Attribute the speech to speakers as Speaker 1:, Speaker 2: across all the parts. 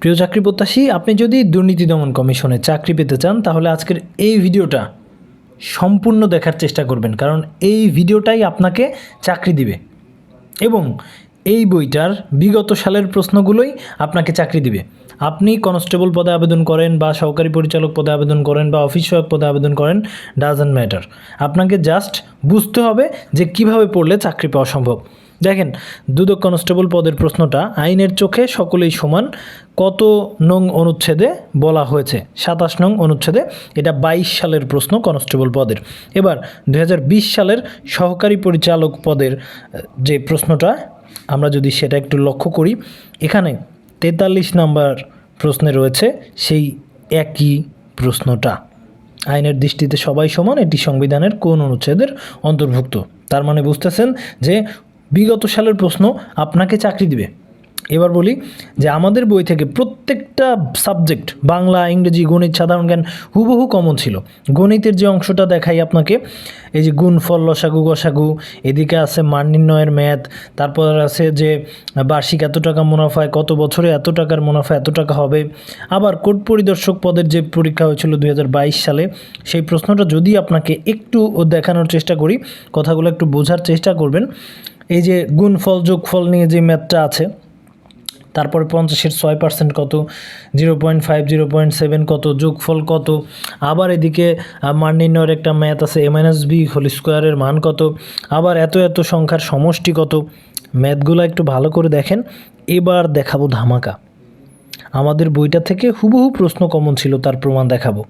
Speaker 1: প্রিয় চাকরি প্রত্যাশী, আপনি যদি দুর্নীতি দমন কমিশনে চাকরি পেতে চান, তাহলে আজকের এই ভিডিওটা সম্পূর্ণ দেখার চেষ্টা করবেন, কারণ এই ভিডিওটাই আপনাকে চাকরি দিবে। এবং এই বইটার বিগত সালের প্রশ্নগুলোই আপনাকে চাকরি দিবে। আপনি কনস্টেবল পদে আবেদন করেন বা সহকারী পরিচালক পদে আবেদন করেন বা অফিস সহায়ক পদে আবেদন করেন ডাজন্ট ম্যাটার আপনাকে জাস্ট বুঝতে হবে যে কীভাবে পড়লে চাকরি পাওয়া সম্ভব। দেখেন, দুদক কনস্টেবল পদের প্রশ্নটা, আইনের চোখে সকলেই সমান, কত নং অনুচ্ছেদে বলা হয়েছে? সাতাশ নং অনুচ্ছেদে, এটা বাইশ সালের প্রশ্ন কনস্টেবল পদের। এবার দু হাজার বিশ সালের সহকারী পরিচালক পদের, যে প্রশ্নটা, আমরা যদি সেটা একটু লক্ষ্য করি, এখানে তেতাল্লিশ নাম্বার প্রশ্নে রয়েছে সেই একই প্রশ্নটা। আইনের দৃষ্টিতে সবাই সমান, এটি সংবিধানের কোন অনুচ্ছেদের অন্তর্ভুক্ত। তার মানে বুঝতেছেন যে বিগত সালের প্রশ্ন আপনাকে চাকরি দিবে। এবার বলি যে আমাদের বই থেকে প্রত্যেকটা সাবজেক্ট, বাংলা, ইংরেজি, গণিত, সাধারণ জ্ঞান হুবহু কমন ছিল। গণিতের যে অংশটা দেখাই আপনাকে, এই যে গুণ, ফল, লসাগু, গসাগু, এদিকে আছে মান নির্ণয়ের ম্যাথ, তারপর আছে যে বার্ষিক এত টাকা মুনাফায়, কত বছরে এত টাকার মুনাফা এত টাকা হবে? আবার কোর্ট পরিদর্শক পদের যে পরীক্ষা হয়েছিল দু হাজার বাইশ সালে, সেই প্রশ্নটা যদি আপনাকে একটু দেখানোর চেষ্টা করি, কথাগুলো একটু বোঝার চেষ্টা করবেন এই যে গুণফল, যোগফল নিয়ে যে ম্যাথটা আছে, তারপরে পঞ্চাশের ছয় পার্সেন্ট কত zero point five zero point seven কত, যোগফল কত, আবার এদিকে মান নির্ণয়ের একটা ম্যাথ আছে এ মাইনাস বি হোল স্কোয়ারের মান কত, আবার এত এত সংখ্যার সমষ্টি কত, ম্যাথগুলো একটু ভালো করে দেখেন, এবার দেখাবো ধামাকা। আমাদের বইটা থেকে হুবহু প্রশ্ন কমন ছিল, তার প্রমাণ দেখাবো।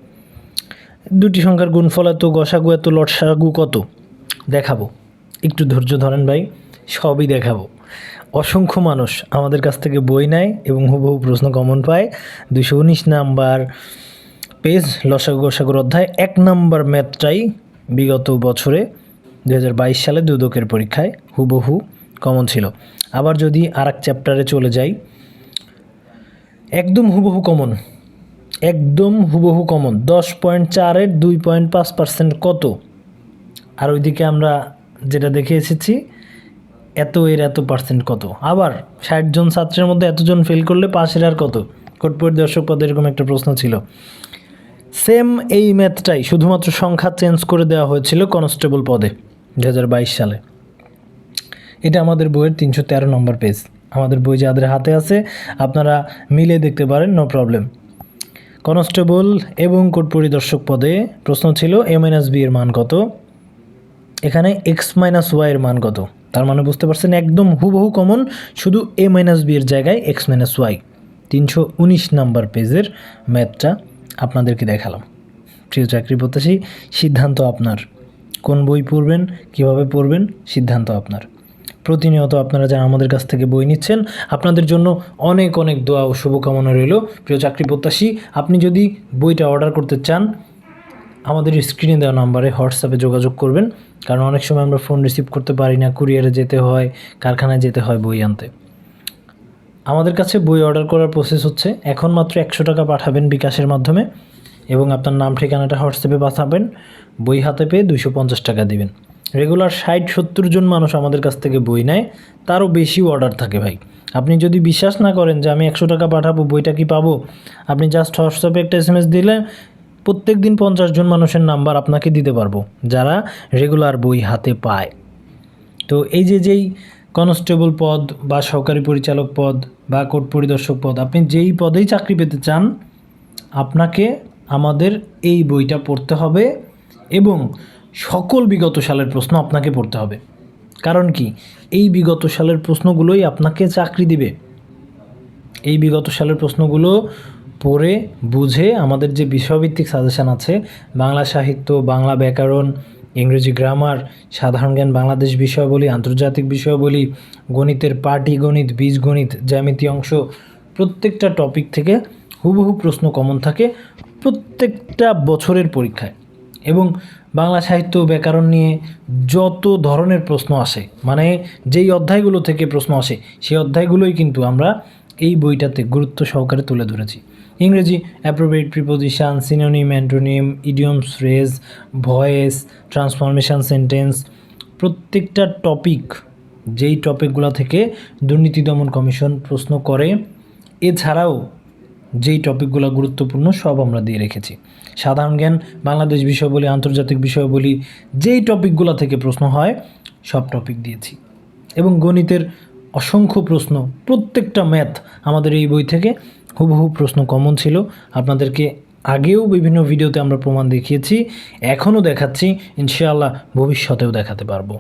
Speaker 1: দুটি সংখ্যার গুণফল এত, গসাগু এত লটসাগু কত, দেখাবো। একটু ধৈর্য ধরেন ভাই। সবই দেখাবো। অসংখ্য মানুষ আমাদের কাছ থেকে বই নেয় এবং হুবহু প্রশ্ন কমন পায়। দুশো উনিশ নাম্বার পেজ, লসাগু গসাগুর অধ্যায়, এক নাম্বার ম্যাথটাই বিগত বছরে দু হাজার বাইশ সালে দুদকের পরীক্ষায় হুবহু কমন ছিল। আবার যদি আর এক চ্যাপ্টারে চলে যাই, একদম হুবহু কমন, একদম হুবহু কমন, দশ পয়েন্ট চারের দুই পয়েন্ট পাঁচ পার্সেন্ট কত? আর ওইদিকে আমরা যেটা দেখে এসেছি এত এর এত পার্সেন্ট কত? আবার ষাট জন ছাত্রের মধ্যে এতজন ফেল করলে পাশের আর কত? কোট পরিদর্শক পদে এরকম একটা প্রশ্ন ছিল। সেম এই ম্যাথটাই শুধুমাত্র সংখ্যা চেঞ্জ করে দেওয়া হয়েছিল কনস্টেবল পদে দু হাজার বাইশ সালে। এটা আমাদের বইয়ের তিনশো তেরো নম্বর পেজ আমাদের বই যাদের হাতে আছে, আপনারা মিলে দেখতে পারেন নো প্রবলেম কনস্টেবল এবং কোর্ট পরিদর্শক পদে প্রশ্ন ছিল এ মাইনাস বি এর মান কত? এখানে এক্স মাইনাস ওয়াই এর মান কত? তার মানে বুঝতে পারছেন, একদম হুবহু কমন শুধু এ মাইনাস বি এর জায়গায় এক্স মাইনাস ওয়াই তিনশো উনিশ নাম্বার পেজের ম্যাথটা আপনাদেরকে দেখালাম। প্রিয় চাকরি প্রত্যাশী, সিদ্ধান্ত আপনার। কোন বই পড়বেন, কীভাবে পড়বেন, সিদ্ধান্ত আপনার। প্রতিনিয়ত আপনারা যারা আমাদের কাছ থেকে বই নিচ্ছেন, আপনাদের জন্য অনেক অনেক দোয়া ও শুভকামনা রইল। প্রিয় চাকরি প্রত্যাশী, আপনি যদি বইটা অর্ডার করতে চান, আমাদের স্ক্রিনে দেওয়া নাম্বারে হোয়াটসঅ্যাপে যোগাযোগ করবেন। কারণ অনেক সময় আমরা ফোন রিসিভ করতে পারি না কুরিয়ারে যেতে হয়, কারখানায় যেতে হয় বই আনতে। আমাদের কাছে বই অর্ডার করার প্রসেস হচ্ছে, এখন মাত্র একশো টাকা পাঠাবেন বিকাশের মাধ্যমে এবং আপনার নাম, ঠিকানাটা হোয়াটসঅ্যাপে পাঠাবেন, বই হাতে পেয়ে দুশো পঞ্চাশ টাকা দিবেন। রেগুলার ষাট, সত্তর জন মানুষ আমাদের কাছ থেকে বই নেয়, তারও বেশিও অর্ডার থাকে ভাই। আপনি যদি বিশ্বাস না করেন যে আমি একশো টাকা পাঠাবো, বইটা কি পাবো, আপনি জাস্ট হোয়াটসঅ্যাপে একটা এস এম এস দিলে প্রত্যেক দিন পঞ্চাশ জন মানুষের নাম্বার আপনাকে দিতে পারব, যারা রেগুলার বই হাতে পায়। তো এই যে যেই কনস্টেবল পদ বা সহকারী পরিচালক পদ বা কোর্ট পরিদর্শক পদ, আপনি যেই পদেই চাকরি পেতে চান, আপনাকে আমাদের এই বইটা পড়তে হবে এবং সকল বিগত সালের প্রশ্ন আপনাকে পড়তে হবে। কারণ কি? এই বিগত সালের প্রশ্নগুলোই আপনাকে চাকরি দিবে। এই বিগত সালের প্রশ্নগুলো পড়ে, বুঝে আমাদের যে বিষয়ভিত্তিক সাজেশান আছে, বাংলা সাহিত্য, বাংলা ব্যাকরণ, ইংরেজি গ্রামার সাধারণ জ্ঞান, বাংলাদেশ বিষয়াবলী, আন্তর্জাতিক বিষয়াবলী, গণিতের পাটিগণিত বীজগণিত জ্যামিতি অংশ, প্রত্যেকটা টপিক থেকে হুবহু প্রশ্ন কমন থাকে প্রত্যেকটা বছরের পরীক্ষায়। এবং বাংলা সাহিত্য ব্যাকরণ নিয়ে যত ধরনের প্রশ্ন আসে মানে যেই অধ্যায়গুলো থেকে প্রশ্ন আসে, সেই অধ্যায়গুলোই কিন্তু আমরা এই বইটাতে গুরুত্ব সহকারে তুলে ধরেছি। ইংরেজি appropriate preposition synonym antonym idioms phrase voice transformation sentence প্রত্যেকটা টপিক যেই টপিকগুলো থেকে দুর্নীতি দমন কমিশন প্রশ্ন করে, এছাড়াও যেই টপিকগুলো গুরুত্বপূর্ণ সব আমরা দিয়ে রেখেছি। সাধারণ জ্ঞান, বাংলাদেশ বিষয় বলি আন্তর্জাতিক বিষয় বলি যেই টপিকগুলো থেকে প্রশ্ন হয়, সব টপিক দিয়েছি। এবং গণিতের অসংখ্য প্রশ্ন, প্রত্যেকটা ম্যাথ আমাদের এই বই থেকে হুবহু প্রশ্ন কমন ছিল। আপনাদেরকে আগেও বিভিন্ন ভিডিওতে আমরা প্রমাণ দেখিয়েছি, এখনও দেখাচ্ছি, ইনশাআল্লাহ ভবিষ্যতেও দেখাতে পারব।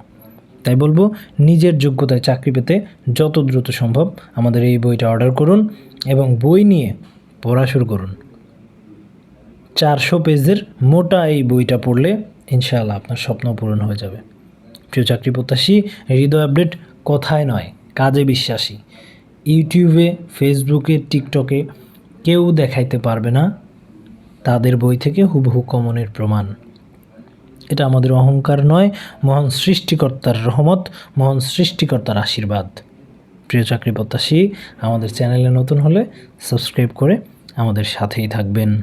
Speaker 1: তাই বলব, নিজের যোগ্যতায় চাকরি পেতে যত দ্রুত সম্ভব আমাদের এই বইটা অর্ডার করুন এবং বই নিয়ে পড়া শুরু করুন। চারশো পেজের মোটা এই বইটা পড়লে ইনশাআল্লাহ আপনার স্বপ্ন পূরণ হয়ে যাবে। প্রিয় চাকরি প্রত্যাশী, হৃদয় আপডেট কথায় নয়। কাজে বিশ্বাসী। ইউটিউবে, ফেসবুকে, টিকটকে কেউ দেখাইতে পারবে না। তাদের বই থেকে হুবহু কমনের প্রমাণ। এটা আমাদের অহংকার নয়, মহান সৃষ্টিকর্তার রহমত, মহান সৃষ্টিকর্তার আশীর্বাদ। প্রিয় চাকরি প্রত্যাশী আমাদের চ্যানেলে নতুন হলে সাবস্ক্রাইব করে আমাদের সাথেই থাকবেন।